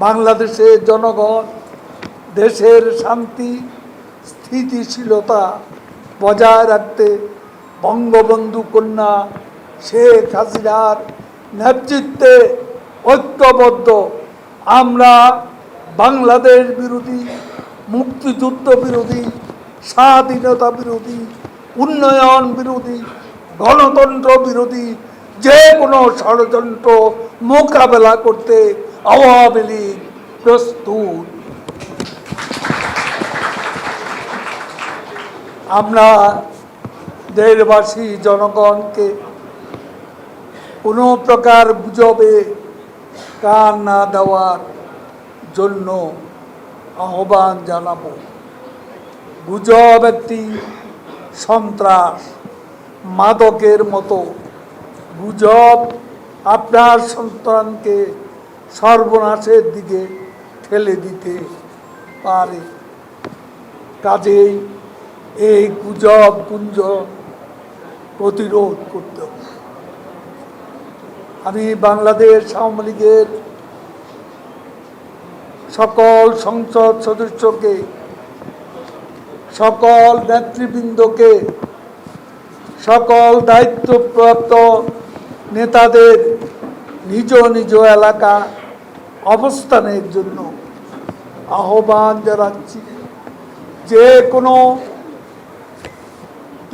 বাংলাদেশের জনগণ, দেশের শান্তি, স্থিতিশীলতা বজায় রাখতে বঙ্গবন্ধু কন্যা শেখ হাসিনার নেতৃত্বে ঐক্যবদ্ধ। আমরা বাংলাদেশ বিরোধী, মুক্তিযুদ্ধ বিরোধী, স্বাধীনতা বিরোধী, উন্নয়ন বিরোধী, গণতন্ত্র বিরোধী যে কোনো ষড়যন্ত্র মোকাবেলা করতে আওয়ামী লীগ প্রস্তুত। আমরা দেশবাসী, জনগণকে কোনো প্রকার গুজবে কান না দেওয়ার জন্য আহ্বান জানাব। গুজব একটি সন্ত্রাস, মাদকের মতো। গুজব আপনার সন্তানকে সর্বনাশের দিকে ঠেলে দিতে পারে। কাজেই এই গুজব কুঞ্জ প্রতিরোধ করতে আমি বাংলাদেশ আওয়ামী লীগের সকল সংসদ সদস্যকে, সকল নেতৃবৃন্দকে, সকল দায়িত্বপ্রাপ্ত নেতাদের নিজ নিজ এলাকা অবস্থানের জন্য আহ্বান জানাচ্ছি যে কোনো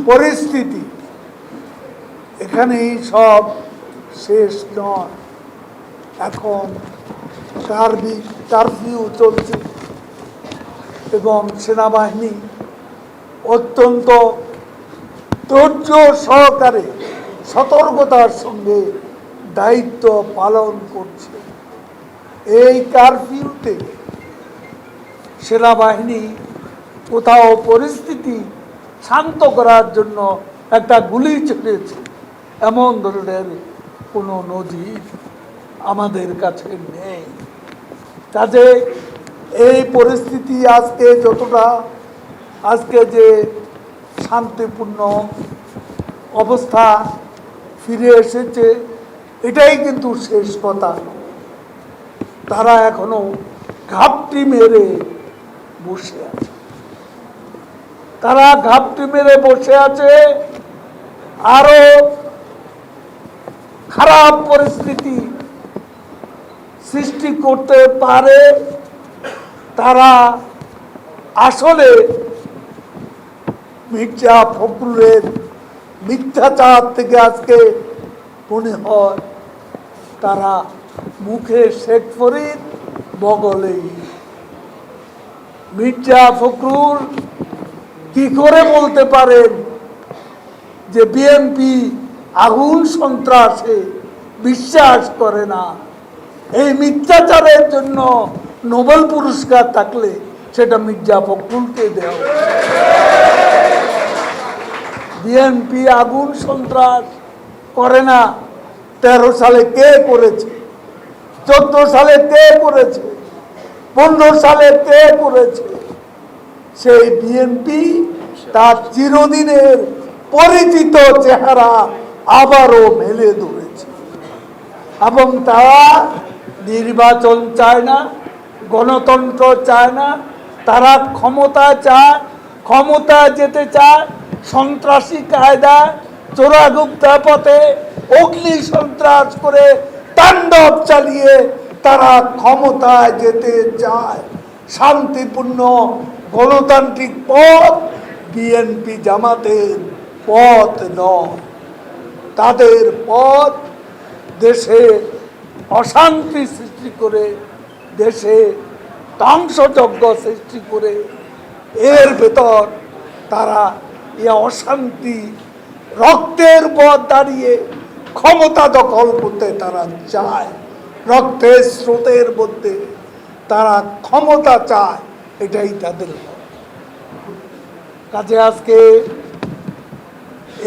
পরিস্থিতি এখানেই সব শেষ নয়। এখন কার্বি কারফিউ চলছে এবং সেনাবাহিনী অত্যন্ত ধৈর্য সহকারে সতর্কতার সঙ্গে দায়িত্ব পালন করছে। এই কারফিউতে সেনাবাহিনী কোথাও পরিস্থিতি শান্ত করার জন্য একটা গুলি ছেড়েছে এমন ধরনের কোনো নজির আমাদের কাছে নেই। কাজে এই পরিস্থিতি আজকে যতটা, আজকে যে শান্তিপূর্ণ অবস্থা ফিরে এসেছে, এটাই কিন্তু শেষ কথা। তারা এখনও ঘাপটি মেরে বসে আছে। তারা ঘাপটি মেরে বসে আছে, আরও খারাপ পরিস্থিতি সৃষ্টি করতে পারে। তারা আসলে মির্জা ফখরুলের মিথ্যাচার থেকে আজকে মনে হয় তারা মুখে শেখ ফরিদ বগলেই মির্জা ফখরুল কি করে বলতে পারেন যে বিএনপি আগুন সন্ত্রাসে বিশ্বাস করে না? এই মিথ্যাচারের জন্য নোবেল পুরস্কার থাকলে সেটা মির্জা ফখরুলকে দেওয়া বিএনপি আগুন সন্ত্রাস করে না। তেরো সালে কে করেছে? চোদ্দ সালে তে করেছে পনেরো সালে তে করেছে সেই বিএনপি তার চিরদিনের পরিচিত চেহারা আবারও মেলে ধরেছে। এবং তারা নির্বাচন চায় না, গণতন্ত্র চায় না, তারা ক্ষমতা চায়, ক্ষমতা যেতে চায়, সন্ত্রাসী কায়দা, চোরাগুপ্তা পথে অগ্নি সন্ত্রাস করে তাণ্ডব চালিয়ে তারা ক্ষমতায় যেতে চায়। শান্তিপূর্ণ গণতান্ত্রিক পথ বিএনপি জামাতের পথ নয়। তাদের পথ দেশে অশান্তি সৃষ্টি করে, দেশে ধ্বংসযজ্ঞ সৃষ্টি করে, এর ভেতর তারা এ অশান্তি রক্তের পথ দাঁড়িয়ে ক্ষমতা দখল করতে তারা চায় রক্তের স্রোতের মধ্যে তারা ক্ষমতা চায়, এটাই তাদের। কাজে আজকে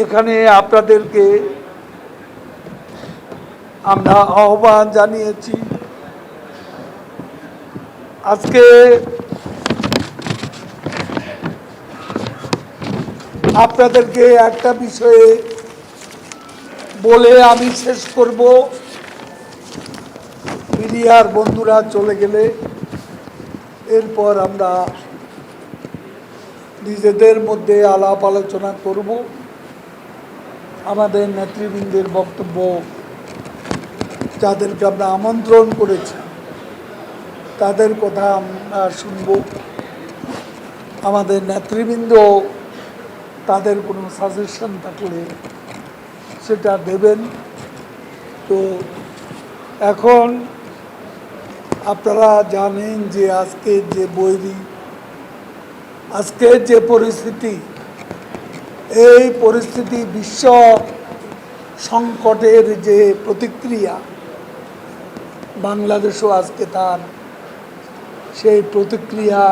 এখানে আপনাদেরকে আমরা আহ্বান জানিয়েছি আজকে আপনাদেরকে একটা বিষয়ে বলে আমি শেষ করব। মিডিয়ার বন্ধুরা চলে গেলে এরপর আমরা নিজেদের মধ্যে আলাপ আলোচনা করব। আমাদের নেতৃবৃন্দের বক্তব্য যাদেরকে আমরা আমন্ত্রণ করেছি, তাদের কথা আমরা শুনব। আমাদের নেতৃবৃন্দ, তাদের কোনো সাজেশন থাকলে সেটা দেবেন। তো এখন আপনারা জানেন যে আজকের যে বৈরী আজকের যে পরিস্থিতি, এই পরিস্থিতি বিশ্ব সংকটের যে প্রতিক্রিয়া, বাংলাদেশও আজকে তার সেই প্রতিক্রিয়া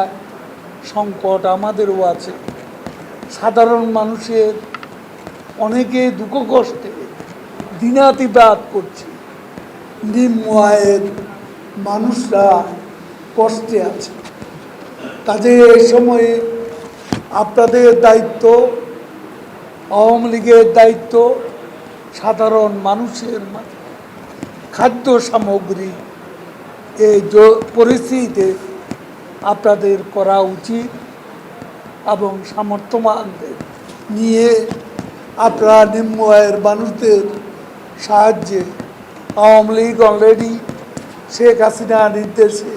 সংকট আমাদেরও আছে। সাধারণ মানুষের অনেকে দুঃখ কষ্টে দিনাতিপাত করছে। নিম্ন আয়ের মানুষরা কষ্টে আছে। কাজে এই সময়ে আপনাদের দায়িত্ব, আওয়ামী লীগের দায়িত্ব, সাধারণ মানুষের খাদ্য সামগ্রী এই পরিস্থিতিতে আপনাদের করা উচিত এবং সামর্থ্যবানদের নিয়ে আপনারা নিম্ন আয়ের মানুষদের সাহায্যে আওয়ামী লীগ অলরেডি শেখ হাসিনার নির্দেশে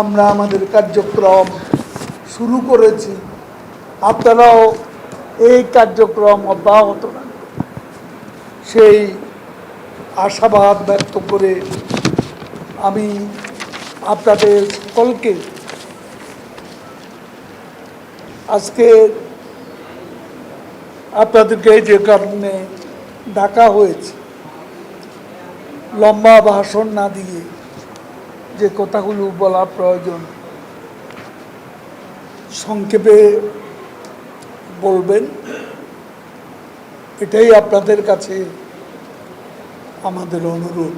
আমরা আমাদের কার্যক্রম শুরু করেছি। আপনারাও এই কার্যক্রম অব্যাহত রাখবেন সেই আশাবাদ ব্যক্ত করে আমি আপনাদের সকলকে আজকে আপনাদেরকে যে কারণে ডাকা হয়েছে, লম্বা ভাষণ না দিয়ে যে কথাগুলো বলা প্রয়োজন, সংক্ষেপে বলবেন, এটাই আপনাদের কাছে আমাদের অনুরোধ।